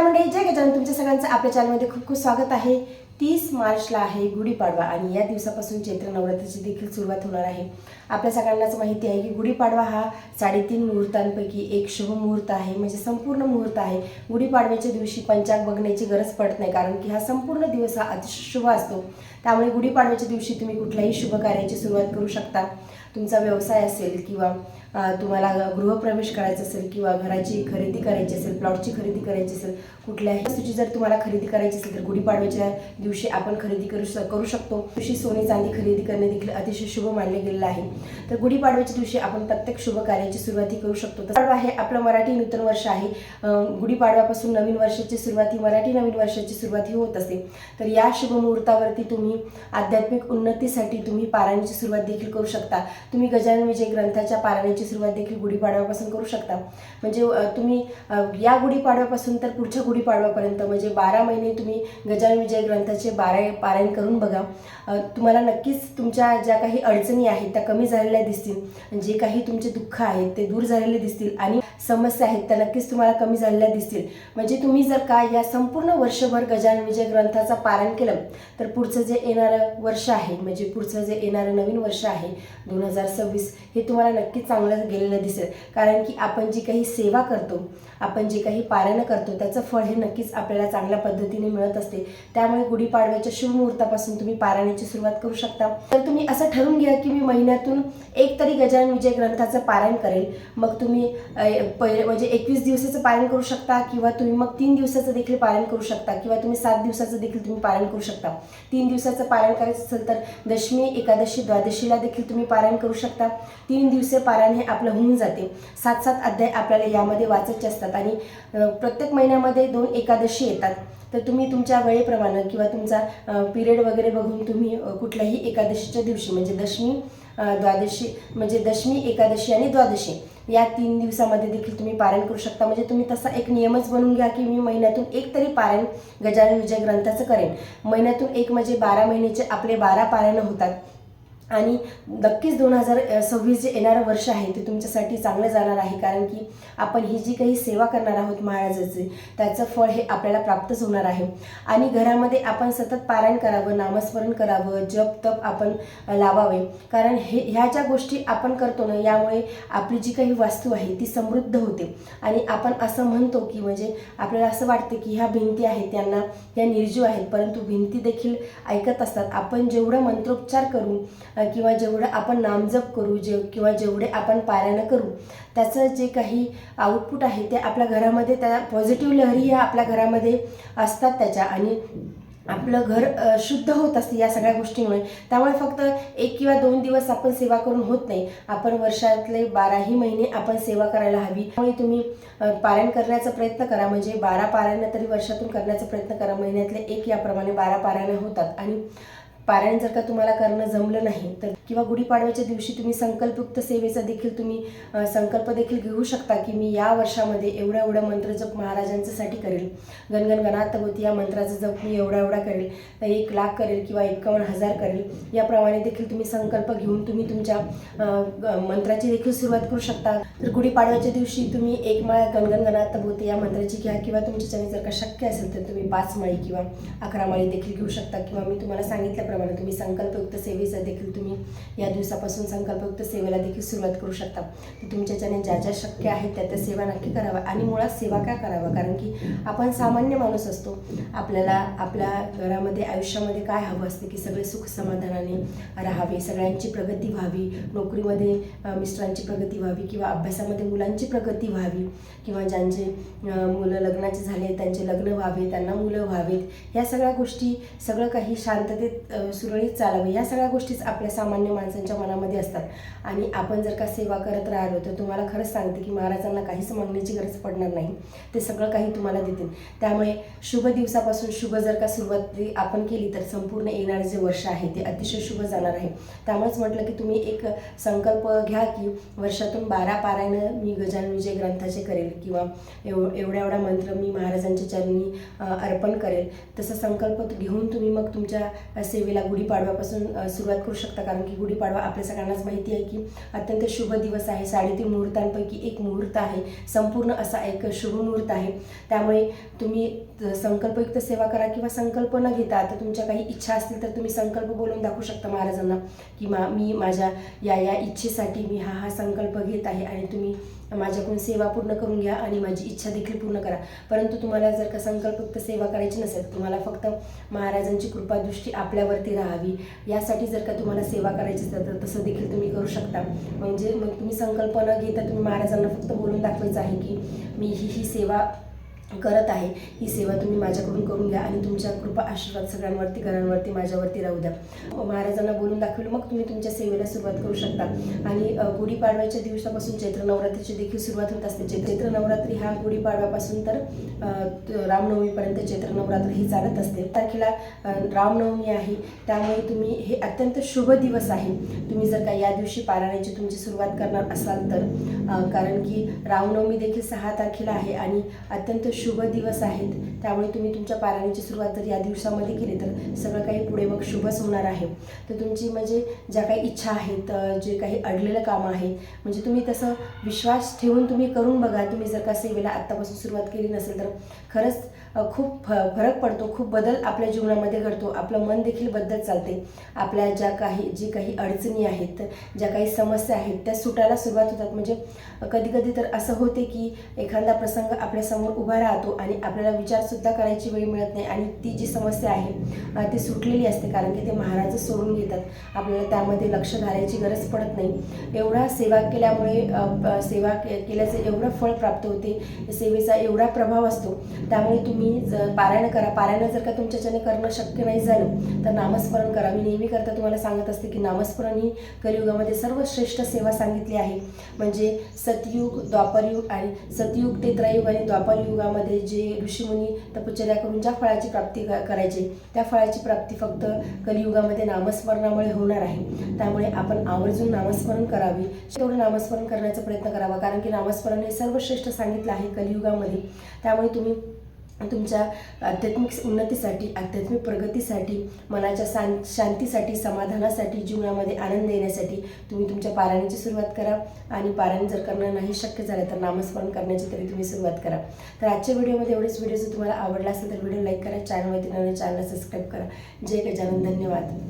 नमस्कार मंडळी जय गजानन. तुमच्या सगळ्यांचं आपल्या चॅनलमध्ये खूप खूप स्वागत आहे. तीस मार्चला आहे गुढीपाडवा आणि या दिवसापासून चैत्र नवरात्रीची देखील सुरुवात होणार आहे. आपल्या सगळ्यांनाच माहिती आहे की गुढीपाडवा हा साडेतीन मुहूर्तांपैकी एक शुभ मुहूर्त आहे. म्हणजे संपूर्ण मुहूर्त आहे. गुढीपाडव्याच्या दिवशी पंचांग बघण्याची गरज पडत नाही कारण की हा संपूर्ण दिवस हा अतिशय शुभ असतो. त्यामुळे गुढीपाडव्याच्या दिवशी तुम्ही कुठल्याही शुभ कार्याची सुरुवात करू शकता. तुमचा व्यवसाय असेल किंवा तुम्हाला गृहप्रवेश करायचा असेल किंवा घराची खरेदी करायची असेल प्लॉटची खरेदी करायची असेल कुठल्याही वस्तूची जर तुम्हाला खरेदी करायची असेल तर गुढीपाडव्याच्या दिवशी आपण खरेदी करू श- करू शकतो. दिवशी सोने चांदी खरेदी करणे देखील अतिशय शुभ मानले गेलेलं आहे. तर गुढीपाडव्याच्या दिवशी आपण प्रत्येक शुभ कार्याची सुरुवाती करू शकतो. तर पाडवा हे आपलं मराठी नूतन वर्ष आहे. गुढीपाडव्यापासून नवीन वर्षाची सुरुवात ही मराठी नवीन वर्षाची सुरुवात ही होत असते. तर या शुभ मुहूर्तावरती तुम्ही आध्यात्मिक उन्नतीसाठी तुम्ही पारायणाची सुरुवात देखील करू शकता. तुम्ही गजानन विजय ग्रंथाच्या पारायणाची सुरुवात देखील गुढीपाडव्यापासून करू शकता. म्हणजे तुम्ही या गुढीपाडव्यापासून तर पुढच्या गुढीपाडव्यापर्यंत म्हणजे बारा महिने तुम्ही गजानन विजय ग्रंथाचे बारा पारायण करून बघा. तुम्हाला नक्कीच तुमच्या ज्या काही अडचणी आहेत त्या कमी झालेल्या दिसतील. जे काही तुमचे दुःख आहेत ते दूर झालेले दिसतील. आणि समस्या आहेत त्या नक्कीच तुम्हाला कमी झालेल्या दिसतील. म्हणजे तुम्ही जर का या संपूर्ण वर्षभर गजानन विजय ग्रंथाचा पारायण केलं तर पुढचं जे येणारं वर्ष आहे म्हणजे पुढचं जे येणारं नवीन वर्ष आहे दोन हजार सव्वीस हे तुम्हाला नक्कीच चांगलं गेलेलं दिसेल. कारण की आपण जी काही सेवा करतो आपण जे काही पारायण करतो त्याचं फळ हे नक्कीच आपल्याला चांगल्या पद्धतीने मिळत असते. त्यामुळे गुढीपाडव्याच्या शुभ मुहूर्तापासून तुम्ही पारायणाची सुरुवात करू शकता. तर तुम्ही असं ठरवून घ्या की मी महिन्यातून एक तरी गजानन विजय ग्रंथाचं पारायण करेल. मग तुम्ही पहिले म्हणजे एकवीस दिवसाचं पालन करू शकता किंवा तुम्ही मग तीन दिवसाचं देखील पालन करू शकता किंवा तुम्ही सात दिवसाचं देखील तुम्ही पालन करू शकता. तीन दिवसाचं पालन करायचं असेल तर दशमी एकादशी द्वादशीला देखील तुम्ही पारायण करू शकता. तीन दिवसीय पारायण हे आपलं होऊन जाते. सात सात अध्याय आपल्याला यामध्ये वाचायचे असतात आणि प्रत्येक महिन्यामध्ये दोन एकादशी येतात. तर तुम्ही तुमच्या वेळेप्रमाणे किंवा तुमचा पिरियड वगैरे बघून तुम्ही कुठल्याही एकादशीच्या दिवशी म्हणजे दशमी द्वादशी म्हणजे दशमी एकादशी आणि द्वादशी या तीन दिवसामध्ये देखील तुम्ही पारायण करू शकता. म्हणजे तुम्ही तसा एक नियमच बनवून घ्या की मी महिन्यातून एक तरी पारायण गजानन विजय ग्रंथाचं करेन. महिन्यातून एक म्हणजे बारा महिन्याचे आपले बारा पारायण होतात. आणि नक्कीच दोन हजार सव्वीस जे येणारं वर्ष आहे ते तुमच्यासाठी चांगलं जाणार आहे. कारण की आपण ही जी काही सेवा करणार आहोत महाराजाचे त्याचं फळ हे आपल्याला प्राप्तच होणार आहे. आणि घरामध्ये आपण सतत पारायण करावं नामस्मरण करावं जप तप आपण लावावे. कारण हे ह्या ज्या गोष्टी आपण करतो ना यामुळे आपली जी काही वास्तू आहे ती समृद्ध होते. आणि आपण असं म्हणतो की म्हणजे आपल्याला असं वाटतं की ह्या भिंती आहेत त्यांना त्या निर्जीव आहेत. परंतु भिंती देखील ऐकत असतात. आपण जेवढं मंत्रोच्चार करून किंवा जेवढं आपण नामजप करू जे किंवा जेवढे आपण पारायणं करू त्याचं जे काही आउटपुट आहे ते आपल्या घरामध्ये त्या पॉझिटिव्ह लहरी ह्या आपल्या घरामध्ये असतात त्याच्या. आणि आपलं घर शुद्ध होत असते या सगळ्या गोष्टीमुळे. त्यामुळे फक्त एक किंवा दोन दिवस आपण सेवा करून होत नाही. आपण वर्षातले बाराही महिने आपण सेवा करायला हवी. त्यामुळे तुम्ही पारायण करण्याचा प्रयत्न करा. म्हणजे बारा पारायण तरी वर्षातून करण्याचा प्रयत्न करा. महिन्यातले एक याप्रमाणे बारा पारायण होतात. आणि पारायण जर का तुम्हाला करणं जमलं नाही तर किंवा गुढीपाडव्याच्या दिवशी तुम्ही संकल्पयुक्त सेवेचा देखील तुम्ही संकल्प देखील घेऊ शकता की मी या वर्षामध्ये एवढं एवढं मंत्र जप महाराजांच्यासाठी करेल. गणगण होती या मंत्राचा जप मी एवढा एवढा करेल तर एक लाख करेल किंवा एकावन्न हजार करेल. याप्रमाणे देखील तुम्ही संकल्प घेऊन तुम्ही तुमच्या मंत्राची देखील सुरुवात करू शकता. तर गुढीपाडव्याच्या दिवशी तुम्ही एक माळ गणगण गणात या मंत्राची घ्या किंवा तुमच्या जर का शक्य असेल तर तुम्ही पाच माळी किंवा अकरा माळी देखील घेऊ शकता किंवा मी तुम्हाला सांगितल्याप्रमाणे तुम्ही संकल्पयुक्त सेवेचा देखील तुम्ही या दिवसापासून संकल्पयुक्त सेवेला देखील सुरुवात करू शकता. तर तुमच्याच्याने ज्या ज्या शक्य आहेत त्या त्या सेवा नक्की कराव्या आणि मुळात सेवा का करावा कारण की आपण सामान्य माणूस असतो. आपल्याला आपल्या घरामध्ये आयुष्यामध्ये काय हवं असते की सगळे सुख समाधानाने राहावे सगळ्यांची प्रगती व्हावी नोकरीमध्ये मिस्टरांची प्रगती व्हावी किंवा अभ्यासामध्ये मुलांची प्रगती व्हावी किंवा ज्यांचे मुलं लग्नाचे झाले त्यांचे लग्न व्हावे त्यांना मुलं व्हावेत. या सगळ्या गोष्टी सगळं काही शांततेत सुरळीत चालावं. या सगळ्या गोष्टीच आपल्या सामान्य माणसांच्या मनामध्ये असतात. आणि आपण जर का सेवा करत राहिलो तर तुम्हाला खरंच सांगते की महाराजांना काहीच मागण्याची गरज पडणार नाही. ते सगळं काही तुम्हाला देतील. त्यामुळे शुभ दिवसापासून शुभ जर का सुरुवात आपण केली तर संपूर्ण येणारे जे वर्ष आहे ते अतिशय शुभ जाणार आहे. त्यामुळेच म्हटलं की तुम्ही एक संकल्प घ्या की वर्षातून बारा पारायण मी गजानन विजय ग्रंथाचे करेल किंवा एव एवढा एवढा मंत्र मी महाराजांच्या चरणी अर्पण करेल. तसा संकल्प घेऊन तुम्ही मग तुमच्या सेवे सेवेला गुढीपाडव्यापासून सुरुवात करू शकता. कारण की गुढीपाडवा आपल्या सगळ्यांनाच माहिती आहे की अत्यंत शुभ दिवस आहे. साडेतीन मुहूर्तांपैकी एक मुहूर्त आहे. संपूर्ण असा एक शुभ मुहूर्त आहे. त्यामुळे तुम्ही संकल्पयुक्त सेवा करा किंवा संकल्प न घेता आता तुमच्या काही इच्छा असतील तर तुम्ही संकल्प बोलून दाखवू शकता महाराजांना की मा मी माझ्या या या इच्छेसाठी मी हा हा संकल्प घेत आहे आणि तुम्ही माझ्याकडून सेवा पूर्ण करून घ्या आणि माझी इच्छा देखील पूर्ण करा. परंतु तुम्हाला जर का संकल्पयुक्त सेवा करायची नसेल तुम्हाला फक्त महाराजांची कृपादृष्टी आपल्यावरती राहावी. यासाठी जर का तुम्हाला सेवा करायची असेल तर तसं देखील तुम्ही करू शकता. म्हणजे मग तुम्ही संकल्प न घेता तुम्ही महाराजांना फक्त बोलून दाखवायचं आहे की मी ही ही सेवा करत आहे. ही सेवा तुम्ही माझ्याकडून करून घ्या आणि तुमच्या कृपा आशीर्वाद सगळ्यांवरती घरांवरती माझ्यावरती राहू द्या. महाराजांना बोलून दाखवलं मग तुम्ही तुमच्या सेवेला सुरुवात करू शकता. आणि गुढीपाडव्याच्या दिवसापासून चैत्र नवरात्रीची देखील सुरुवात होत असते. चैत्र चैत्र नवरात्री हा गुढीपाडव्यापासून तर रामनवमीपर्यंत चैत्र नवरात्र ही चालत असते. तारखेला रामनवमी आहे. त्यामुळे तुम्ही हे अत्यंत शुभ दिवस आहे. तुम्ही जर का या दिवशी पारायणाची तुमची सुरुवात करणार असाल तर कारण की रामनवमी देखील सहा तारखेला आहे आणि अत्यंत शुभ दिवस आहेत. त्यामुळे तुम्ही तुमच्या पारायणाची सुरुवात जर या दिवसामध्ये केली तर सगळं काही पुढे मग शुभच होणार आहे. तर तुमची म्हणजे ज्या काही इच्छा आहेत जे काही अडलेलं काम आहे म्हणजे तुम्ही तसं विश्वास ठेवून तुम्ही करून बघा. तुम्ही जर का सेवेला आत्तापासून सुरुवात केली नसेल तर खरंच खूप फ फरक पडतो खूप बदल आपल्या जीवनामध्ये घडतो. आपलं मन देखील बदलत चालते. आपल्या ज्या काही जी काही अडचणी आहेत ज्या काही समस्या आहेत त्या सुटायला सुरुवात होतात. म्हणजे कधी कधी तर असं होते की एखादा प्रसंग आपल्यासमोर उभा राहतो आणि आपल्याला विचारसुद्धा करायची वेळ मिळत नाही आणि ती जी समस्या आहे ती सुटलेली असते कारण की ते महाराज सोडून घेतात. आपल्याला त्यामध्ये लक्ष घालायची गरज पडत नाही. एवढा सेवा केल्यामुळे सेवा के केल्याचं एवढं फळ प्राप्त होते. सेवेचा एवढा प्रभाव असतो. त्यामुळे तुम्ही ज पारायण करा. पारायण जर का तुमच्याच्याने करणं शक्य नाही झालं तर नामस्मरण करा. मी नेहमी करता तुम्हाला सांगत असते की नामस्मरण ही कलियुगामध्ये सर्वश्रेष्ठ सेवा सांगितली आहे. म्हणजे सतयुग द्वापरयुग आणि सतयुग ते त्रयुग आणि द्वापरयुगामध्ये जे ऋषीमुनी तपश्चर्या करून ज्या फळाची प्राप्ती क- करायची त्या फळाची प्राप्ती फक्त कलियुगामध्ये नामस्मरणामुळे होणार आहे. त्यामुळे आपण आवर्जून नामस्मरण करावे. तेवढं नामस्मरण करण्याचा प्रयत्न करावा. कारण की नामस्मरण हे सर्वश्रेष्ठ सांगितलं आहे कलियुगामध्ये. त्यामुळे तुम्ही तुमच्या आध्यात्मिक उन्नतीसाठी आध्यात्मिक प्रगतीसाठी मनाच्या शां शांतीसाठी समाधानासाठी जीवनामध्ये आनंद येण्यासाठी तुम्ही तुमच्या पारायणाची सुरुवात करा. आणि पारायण जर करणं नाही शक्य झालं तर नामस्मरण करण्याची तरी तुम्ही सुरुवात करा. तर आजच्या व्हिडिओमध्ये एवढेच. व्हिडिओ जर तुम्हाला आवडला असेल तर व्हिडिओ लाईक करा चॅनलवरती नवीन चॅनलला सबस्क्राईब करा. जय गजानन. धन्यवाद.